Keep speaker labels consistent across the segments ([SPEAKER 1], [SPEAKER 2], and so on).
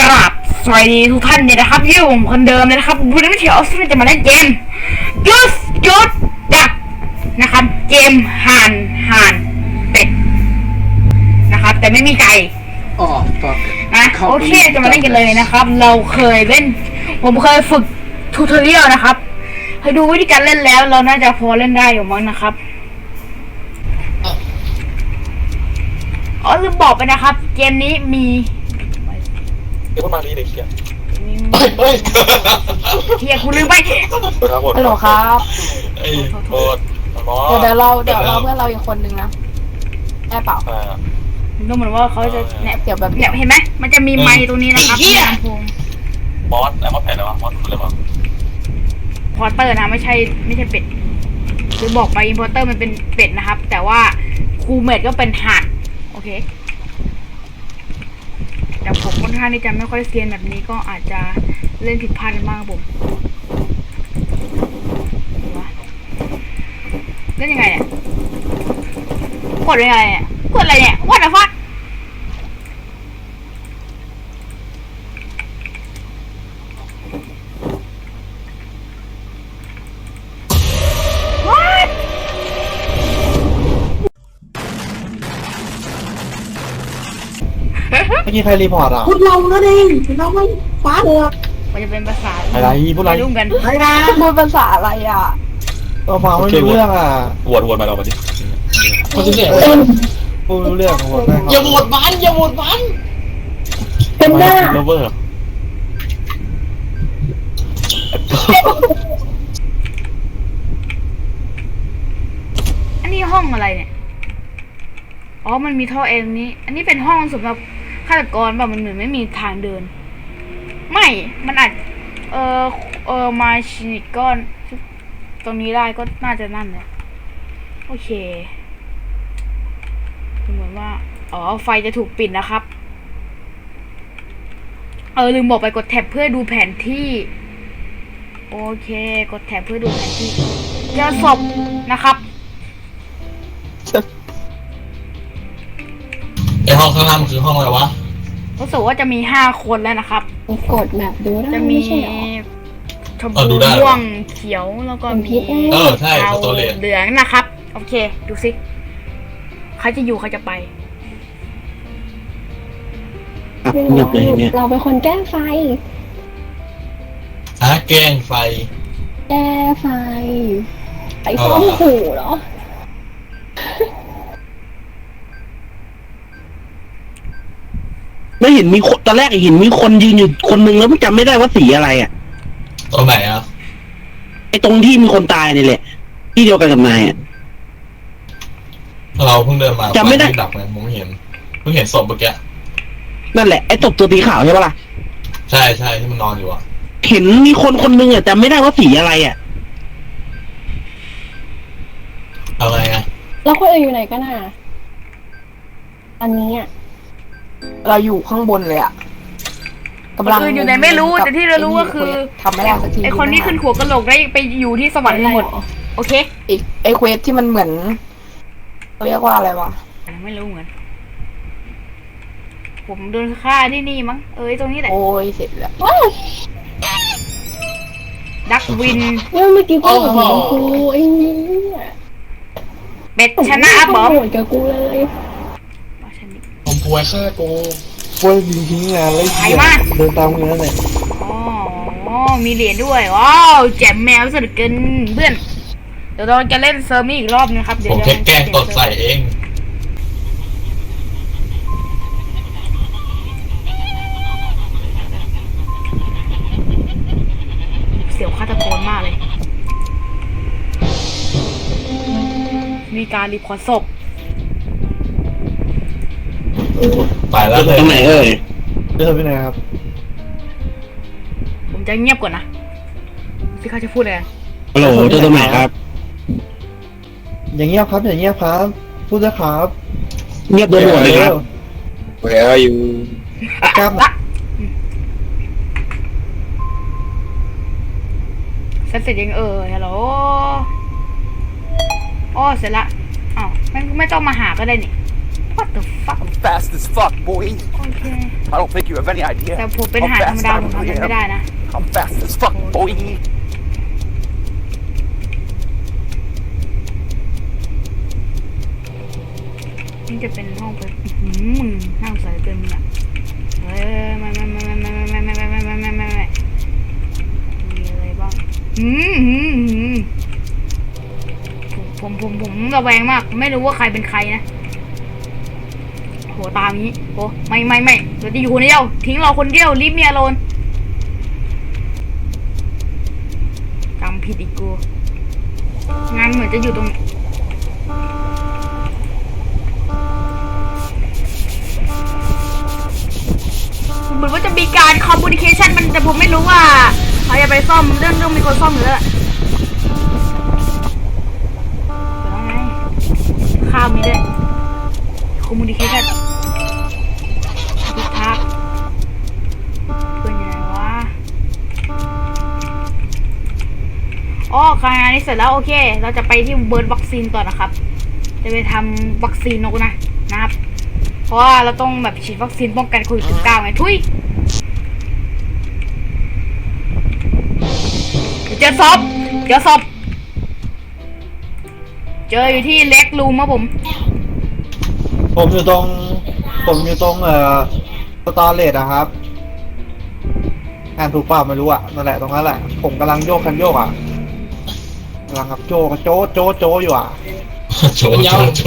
[SPEAKER 1] กราบสวัสดีทุกท่านเนี่ยนะครับที่ผมคนเดิมเลยนะครับวันนี้ไม่เถียวซึ่งจะมาเล่นเกมยุดยุดดักนะครับ เกมห่านห่านเป็ดนะครับ แต่ไม่มีไก่
[SPEAKER 2] อ๋อต่อ
[SPEAKER 1] นะ
[SPEAKER 2] เข้า
[SPEAKER 1] โอ
[SPEAKER 2] ไป
[SPEAKER 1] เคจะมาเล่นกันเลยนะครับ เราเคยเล่น ผมเคยฝึกทูทอเรียลนะครับให้ดูวิธีการเล่นแล้ว เราน่าจะพอเล่นได้อยู่มั้งนะครับอ๋อลืมบอกไปนะครับ เกมนี้มี
[SPEAKER 3] เดี๋ยวมาดีเด็กเชีย
[SPEAKER 1] มี
[SPEAKER 3] เฮ้ย
[SPEAKER 1] เทียคุณลืมไป
[SPEAKER 3] ครับผม
[SPEAKER 2] ฮัลโหลครับ
[SPEAKER 3] ไอ้โคตรหมอ
[SPEAKER 2] เดี๋ยวเดี๋ยวเราเดี๋ยวเราเพื่อนเราอีกคนนึงนะได้เปล่า
[SPEAKER 3] อ่า
[SPEAKER 1] ดูเหมือนว่าเขาจะเนี่ย
[SPEAKER 2] เดี๋ยวแบบ
[SPEAKER 1] เนี่ยเห็นไหมมันจะมีไมค์ตรงนี้นะครับ
[SPEAKER 3] ไอ้เหี้ย
[SPEAKER 1] ลำโพง
[SPEAKER 3] มอสไอ้มอสแผ่นอะไรวะมอสอะไรวะ
[SPEAKER 1] พอร์เตอร์นะไม่ใช่ไม่ใช่เป็ดคือบอกไปอินพอร์เตอร์มันเป็นเป็ดนะครับ แต่ว่าคูเมดก็เป็นห่านโอเค แต่ผมค่อนข้างที่จะไม่ค่อยเซียนแบบนี้ก็อาจจะเล่นผิดพลาดมากบผมเล่นยังไงเนี่ยกดยังไงเนี่ยกดอะไรเนี่ยวัดอะฟัด
[SPEAKER 4] เมื่อกี้ใครรีพอร์ตอะ
[SPEAKER 5] พูดเรานั่นเองเราไม่ฟ้าเลยอะ
[SPEAKER 1] มันจะเป็นภาษา
[SPEAKER 4] อะไรพูดอะไร
[SPEAKER 1] ม่รู้กัน
[SPEAKER 5] ใครนะ
[SPEAKER 2] พูดภาษาอะไรอะ
[SPEAKER 4] ก็ฟังไม่รู้เรื่องอะ
[SPEAKER 3] โหวตโหวตมาเรามาดิ
[SPEAKER 4] คนที่เสียพูดไม่รู้เรื่องของผม
[SPEAKER 5] อย่าโหวตมันอย่าโหวตมันเป็นหน้า
[SPEAKER 3] โรเวอร์
[SPEAKER 1] อันนี้ห้องอะไรเนี่ย อ๋อ มันมีท่อเองนี้ อันนี้เป็นห้องสำหรับฆาตกรแบบมันเหมือนไม่มีทางเดิน ไม่ มันอาจ เออเออมาชินิก้อนตรงนี้ได้ก็น่าจะนั่นแหละโอเคเหมือนว่า อ๋อ ไฟจะถูกปิดนะครับ เออ ลืมบอกไปกดแท็บเพื่อดูแผนที่ โอเค กดแท็บเพื่อดูแผนที่เจอศพนะครับ
[SPEAKER 3] ไอห้องข้างล่างมันคือห้องอะไรวะ
[SPEAKER 1] รู้สึกว่าจะมีห้าคนแล้วนะครับ
[SPEAKER 5] กดแมปดูได้
[SPEAKER 1] จะมี
[SPEAKER 5] ไม่ใช่เหรอ
[SPEAKER 1] ชม
[SPEAKER 3] เอ
[SPEAKER 1] พู
[SPEAKER 3] อดูได้
[SPEAKER 1] ม่วงเขียวแล้วก็
[SPEAKER 5] เป็นพิ
[SPEAKER 1] มี
[SPEAKER 5] ษนะ
[SPEAKER 3] เออใช่
[SPEAKER 1] เทา
[SPEAKER 3] สโตเลต
[SPEAKER 1] เหลืองนะครับ โอเค ดูสิใครจะอยู่ใครจะไป
[SPEAKER 5] เราเป็นคนแก้ไฟ
[SPEAKER 3] ฮะแกล้งไฟ
[SPEAKER 5] แก้ไฟไปซ่อมขู่เหรอ
[SPEAKER 6] ไม่เห็นมีคนตอนแรกเห็นมีคนยืนอยู่คนนึงแล้วไม่จำไม่ได้ว่าสีอะไรอะ
[SPEAKER 3] ตรงไหนอะ
[SPEAKER 6] ไอ้ตรงที่มีคนตายนี่แหละ ที่เดียวกันกับนายอะ
[SPEAKER 3] เราเพิ่งเดินมา
[SPEAKER 6] จำไม่ได้
[SPEAKER 3] ฟดับไงผมไม่เห็นเพิ่งเห็นศพเมื่อกี้
[SPEAKER 6] นั่นแหละไอ้ตบตัวสีขาวใช่ปะล่ะ
[SPEAKER 3] ใช่ใช่ที่มันนอนอยู่อะ
[SPEAKER 6] เห็นมีคนคนนึงอะจำไม่ได้ว่าสีอะไรอะ
[SPEAKER 3] เอาไงอะ
[SPEAKER 5] แล้วคนอื่นอยู่ไหนกันอะ อันนี้อะ
[SPEAKER 2] เราอยู่ข้างบนเลยอะ
[SPEAKER 1] คนอื่นอยู่ไหนไม่รู้แต่ที่เรารู้ก็คือ
[SPEAKER 2] ทำไม่ได้สักที
[SPEAKER 1] ไอคนที่ขึ้นหัวกะโหลกได้ไปอยู่ที่สวรรค์หมด โอเค
[SPEAKER 2] อีกไอเควสที่มันเหมือนเรียกว่าอะไรวะ
[SPEAKER 1] ไม่รู้เหมือน ผมโดนฆ่าที่นี่มั้ง เอ้ยตรงนี้แหละ
[SPEAKER 2] โอ้ยเสร็จแล้ว
[SPEAKER 5] ว้าว
[SPEAKER 1] ดักวิน
[SPEAKER 5] เมื่อกี้พูดกับกูไอ้นี่
[SPEAKER 1] เป็ดชนะบอม
[SPEAKER 5] โหวตกับกูเลย
[SPEAKER 3] ผมป่วยฆ่ากู
[SPEAKER 4] พูดยิงทิ้งงานแล้ว
[SPEAKER 1] ใครวะ
[SPEAKER 4] เดินตามเงินเลย
[SPEAKER 1] อ๋ออ๋อมีเหรียญด้วยว้าวแจ่มแมวสุดเกินเพื่อน เดี๋ยวเราจะเล่นเซิร์ฟนี้อีกรอบนึงครับ เดี๋ย
[SPEAKER 3] ผ
[SPEAKER 1] ว
[SPEAKER 3] ม
[SPEAKER 1] จะ
[SPEAKER 3] แค่แกล้งตดใส่เอง
[SPEAKER 1] เสียวฆาตกรมากเลย มีการรีพอร์ตศพ
[SPEAKER 3] ไปแล้วเลย
[SPEAKER 6] ตรงไหนเอ่ย
[SPEAKER 4] เดินไปไหนครับ
[SPEAKER 1] ผมจะเงียบก่อนนะพี่เขาจะพูดอะไรกัน
[SPEAKER 6] ฮัลโหลเจอตรงไหนครับ
[SPEAKER 4] อย่างเงียบครับอย่างเงียบครับ พูดนะครับ
[SPEAKER 6] เงียบโดนหัวเลยครับ
[SPEAKER 3] Where are you
[SPEAKER 4] กล้าม
[SPEAKER 1] ละเสร็จเสร็จยังเออฮัลโหลอ๋อเสร็จละอ้าวไม่ไม่ต้องมาหาก็ได้นี่โค what the fuck
[SPEAKER 7] I'm fast as fuck, boy.
[SPEAKER 1] โอเค
[SPEAKER 7] I don't think you have any idea.
[SPEAKER 1] แต่ผมเป็นทหารธรรมดาผมทำมันไม่ได้นะ
[SPEAKER 7] I'm fast as fuck, boy.
[SPEAKER 1] นี่จะเป็นห้องไปอื้อหือมึงน่าสงสารเกินมึงอะเฮ้ยไม่ไม่ไม่ไม่ไม่ไม่ไม่ไม่ไม่ไม่ไม่ไม่ไม่มีอะไรบ้างอืมอืมอืมผมผมผมผมระแวงมาก ไม่รู้ว่าใครเป็นใครนะ โหตามนี้โหไม่ไม่ไม่เราจะอยู่คนเดียว ทิ้งเราคนเดียวรีบเมียโลนจำผิดอีกกูงานเหมือนจะอยู่ตรงเหมือนว่าจะมีการคอมมูนิเคชันมันแต่ผมไม่รู้ว่าเขาจะไปซ่อมเรื่องเรื่องมีคนซ่อมอยู่แล้วแหละเปล้วไงข้าวมีด้วยคอมมูนิเคชัน อ๋อการงานนี้เสร็จแล้วโอเค เราจะไปที่เบิร์ดวัคซีนต่อนะครับ จะไปทำวัคซีนนกนะนะครับ เพราะว่าเราต้องแบบฉีดวัคซีนป้องกันโควิด19ไงทุยเจอศพเจอศพเจออยู่ที่เล็กรูมครับผม
[SPEAKER 4] ผมอยู่ตรง ผมอยู่ตรงเอ่อสตอเรจอะครับอ่านถูกเปล่าไม่รู้อะนั่นแหละตรงนั้นแหละ ผมกำลังโยกคันโยกอะ กำลังกับโจกโจโจโจอยู่อะ
[SPEAKER 3] โจโจโจ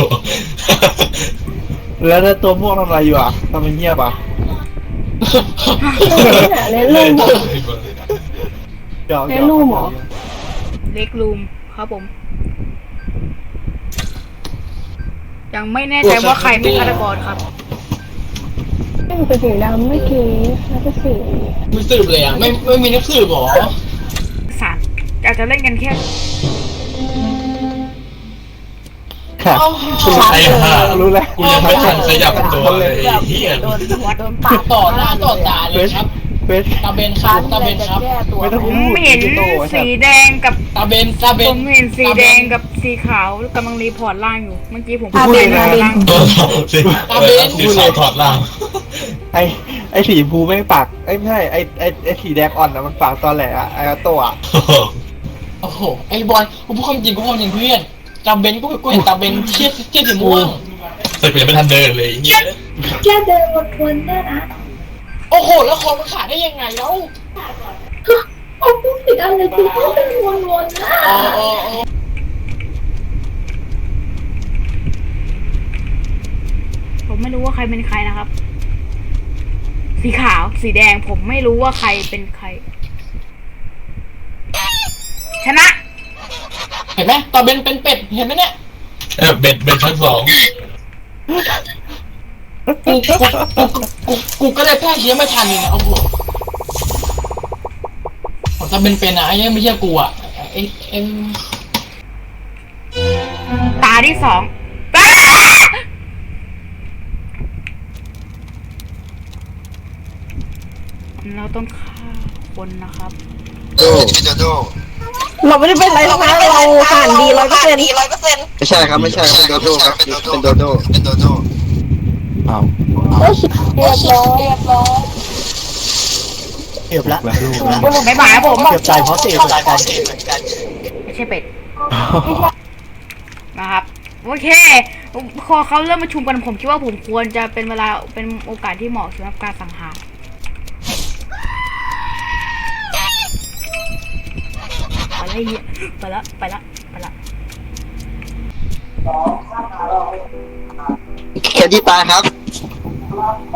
[SPEAKER 4] แล้วแล้วตัวม่วงทำอะไรอยู่อะทำไมเงียบอะ
[SPEAKER 5] หาในรูมเหรอ
[SPEAKER 4] หยอก
[SPEAKER 5] ในรูมเหรอ
[SPEAKER 1] เล็กรูมครับผม ยังไม่แน่ใจว่าใครเป็นฆาตกรครับ
[SPEAKER 5] ไม่เป็นสีดำเมื่อกี้แล้วก็สี
[SPEAKER 3] ไม่สืบเลยอะ ไม่ไม่มีนักสืบหรอ
[SPEAKER 1] สารอาจจะเล่นกันแค่
[SPEAKER 4] ค่ะ
[SPEAKER 3] ไอ้ห่า
[SPEAKER 4] รู้แล้ว
[SPEAKER 3] กูยังไม่ทันขยับตัวเลยไอ้เฮีย
[SPEAKER 2] โดนหัวโดนปาด
[SPEAKER 8] ต่อหน้าต่อตาเลยครับ
[SPEAKER 4] เฟส
[SPEAKER 8] ตาเบนครับ ตาเบนครับ
[SPEAKER 2] แก้ตัว
[SPEAKER 4] ไม่ต้อง
[SPEAKER 1] ผ
[SPEAKER 4] พู
[SPEAKER 1] ม
[SPEAKER 4] ด
[SPEAKER 1] เห็น
[SPEAKER 4] ดิจิโต้ไอ้สั
[SPEAKER 1] สี
[SPEAKER 4] ตว์
[SPEAKER 1] แดงกับ
[SPEAKER 8] ตาเบน ตาเบ
[SPEAKER 1] ผ
[SPEAKER 8] น
[SPEAKER 1] มเห็นสีแดงกับสีขาวกำลังรีพอร์ตล่างอยู่ เมื่อกี้ผม
[SPEAKER 4] พูดเลย
[SPEAKER 1] รี
[SPEAKER 4] นะ
[SPEAKER 1] พอร์ตล่าง
[SPEAKER 3] ตัวสิสีขาวถอดล่าง
[SPEAKER 4] ไอไอสีชมพูไม่ปากไอยไม่ใช่ไอไอไอสีแดงอ่อนนะมันปากตอนแหลอะไอตัวอะ
[SPEAKER 8] โอ้โห ไอ้บอลกูพูดความจริงกูพูดความจริงเพื่อน ตาเบนกูกูเห็นตาเบนเชี่ยเชี่ยสีม่วง
[SPEAKER 3] แต่กูยังไม่ทันเดินเลยเฮีย
[SPEAKER 5] แค่เดินวนๆได้นะ
[SPEAKER 8] โอ้โห แล้วคอมันขาดได้ยังไงแล้ว
[SPEAKER 5] โอ้พูดผิดอะไรที่พูดเป็นวนๆนะ
[SPEAKER 8] อ๋ออ๋ออ๋อ
[SPEAKER 1] ผมไม่รู้ว่าใครเป็นใครนะครับ สีขาว สีแดง ผมไม่รู้ว่าใครเป็นใคร ชนะ
[SPEAKER 8] เห็นไหมตาเบนเป็นเป็ดเห็นไหมเนี่ย
[SPEAKER 3] เออเบ็ดเบ็ดชั้นสอง
[SPEAKER 8] กูกูกูกูกูก็เลยแพร่เชื้อไม่ทันเลยนะโอ้โหของตาเบนเป็นอะไอ้เนี่ยไม่ใช่กูอะไอ้ไอ้
[SPEAKER 1] ตาที่สองอ้าเราต้องฆ่าคนนะครับ
[SPEAKER 2] เราไม่ได้เป็นไรหรอกนะเราผ่านดีร้อยเปอร์เซ็นต์
[SPEAKER 9] ไม่ใช่ครับไม่ใช่ครับเป็นโดโดครับเป็นโดโดเป็นโดโด
[SPEAKER 4] อ้าว
[SPEAKER 5] ก็เรียบร้อย
[SPEAKER 4] เก็บละ
[SPEAKER 1] บ๊ายบายครับผม
[SPEAKER 4] เก็บใจเพราะเสพเหมือนกัน
[SPEAKER 1] ไม่ใช่เป็ดนะครับโอเคพอเขาเริ่มประชุมกันผมคิดว่าผมควรจะเป็นเวลาเป็นโอกาสที่เหมาะสำหรับการสังหาร ไปละเหี้ยไปละไปละไปละ
[SPEAKER 9] แคนดี้ตายครับ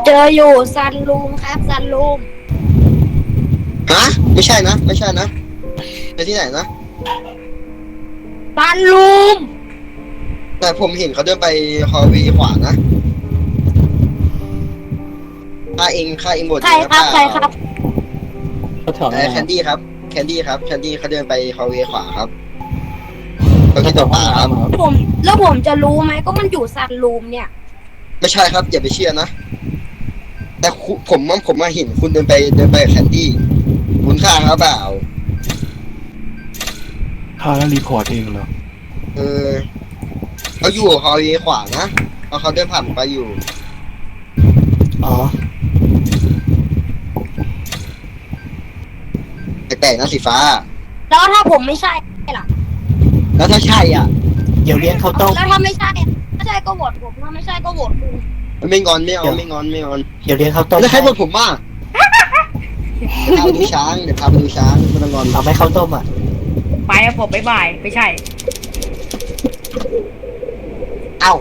[SPEAKER 5] เจออยู่ซันลูมครับซันลูม
[SPEAKER 9] ฮะ ไม่ใช่นะ ไม่ใช่นะไปที่ไหนนะ
[SPEAKER 5] ซันลูม
[SPEAKER 9] แต่ผมเห็นเขาเดินไปฮอลวีขวานะค่าเองค่าเองบท
[SPEAKER 5] ใครครับใครครับ
[SPEAKER 4] เขาแถว
[SPEAKER 9] แต่
[SPEAKER 4] นั้น
[SPEAKER 9] แคนดี้ครับแคนดี้ครับแคนดี้เขาเดินไปฮอลวีขวาครับเขาที่ตัวป่าครับ
[SPEAKER 5] ผมแล้วผมจะรู้ไหมก็มันอยู่ซันลูมเนี่ย
[SPEAKER 9] ไม่ใช่ครับ อย่าไปเชื่อนะ แต่คุผมว่าผมมาเห็นคุณเดินไปเดินไปกับแคนดี้คุณฆ่าเขาเปล่า
[SPEAKER 4] เขาแล้วรีพอร์ตเองเหรอ
[SPEAKER 9] เออเขาอยู่ฮอลวีขวานะเพราะเขาเดินผ่านผมไปอยู่
[SPEAKER 10] อ๋อ
[SPEAKER 9] แปล กๆนะสีฟ้า
[SPEAKER 11] แล้วถ้าผมไม่ใช่
[SPEAKER 9] แล้วถ้าใช่อะ
[SPEAKER 10] เดี๋ยวเลี้ยงข้าวต้ม
[SPEAKER 11] แล้วถ้าไม่ใช่ถ้าใช่ก็โหวตผมถ้าไม่ใช่ก็โหวตคุณ
[SPEAKER 9] ไม่งอนไม่เอาไม่งอนไม่งอน
[SPEAKER 10] เดี๋ยวเลี้ยงข้าวต้ม
[SPEAKER 9] แล้วใครบอกผมบ้างพาไปดูช้างเดี๋ยวพาไปดูช้างไม่ต้องงอน
[SPEAKER 10] เอาไหมข้าวต้มอะ
[SPEAKER 1] ไปครับผมบ๊ายบายไม่ใช่
[SPEAKER 9] เอ้า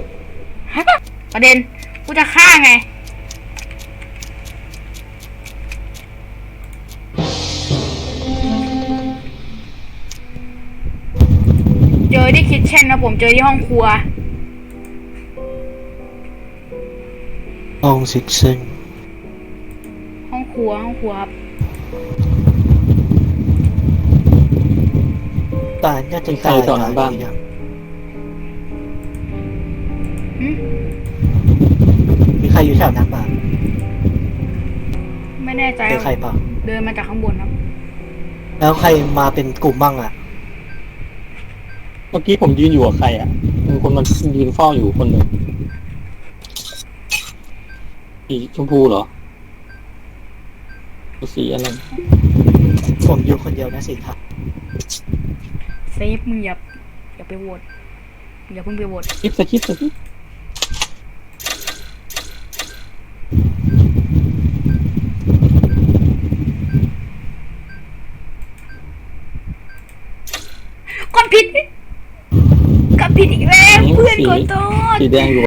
[SPEAKER 1] ประเด็นกูจะฆ่าไง ที่คิทเช่นนะผมเจอที่ห้องครัว
[SPEAKER 10] ห้องซิกซึ่ง
[SPEAKER 1] ห้องครัวห้องครัวครับ
[SPEAKER 10] ตายน่าจะ
[SPEAKER 12] ใครต่อหน้าบ้าน
[SPEAKER 10] ยัง
[SPEAKER 1] หึ
[SPEAKER 10] มีใครอยู่แถวนั้นบ้าง
[SPEAKER 1] ไม่แน่ใจ
[SPEAKER 10] เจ
[SPEAKER 1] ค
[SPEAKER 10] อ
[SPEAKER 1] รับ
[SPEAKER 10] ใครเปล่า
[SPEAKER 1] เดินมาจากข้างบนครับ
[SPEAKER 10] แล้วใครมาเป็นกลุ่มบ้างอะ
[SPEAKER 12] เมื่อกี้ผมยืนอยู่กับใครอะมีคนมันยืนเฝ้าอยู่คนหนึ่งสีชมพูเหรอสีอะไร
[SPEAKER 10] ผมอยู่คนเดียวนะสิครับ
[SPEAKER 1] เซฟมึงอย่าอย่าไปโหวตอย่าเพิ่งไปโหวต
[SPEAKER 12] คลิปสคริปต์สคริปต์
[SPEAKER 1] กดผิดกดผิดอีกแล้วเพื่อนขอโทษ
[SPEAKER 12] สีแดงอยู่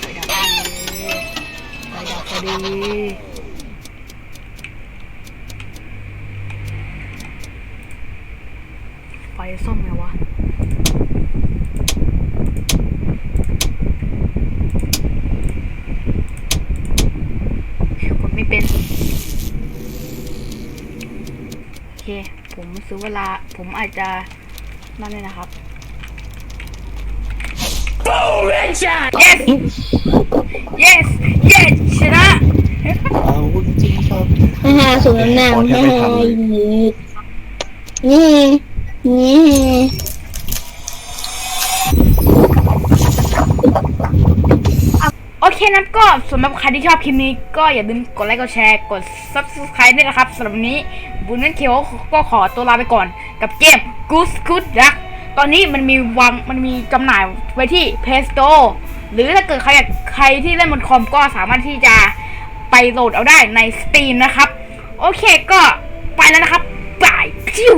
[SPEAKER 1] ไฟดับไฟดับพอดีไฟซ่อมไงวะกดไม่เป็น โอเค ผมซื้อเวลา ผมอาจจะนั่นเลยนะครับ yes yes yes ชนะ
[SPEAKER 10] เอาจริงชอบ
[SPEAKER 11] ฮ่าฮ่าสวนน้ำฮ่าฮ่านี่นี่
[SPEAKER 1] โอเคนะก็สำหรับใครที่ชอบคลิปนี้ ก็อย่าลืมกดไลค์กดแชร์กด subscribe ด้วยนะครับสำหรับวันนี้บุญนั่นเคียวก็ขอตัวลาไปก่อนกับเกม Goose Good Duck ตอนนี้มันมีวางมันมีจำหน่ายไว้ที่ Play Store หรือถ้าเกิดใครอยากใครที่เล่นบนคอมก็สามารถที่จะไปโหลดเอาได้ใน Steam นะครับ โอเคก็ไปแล้วนะครับบายพิว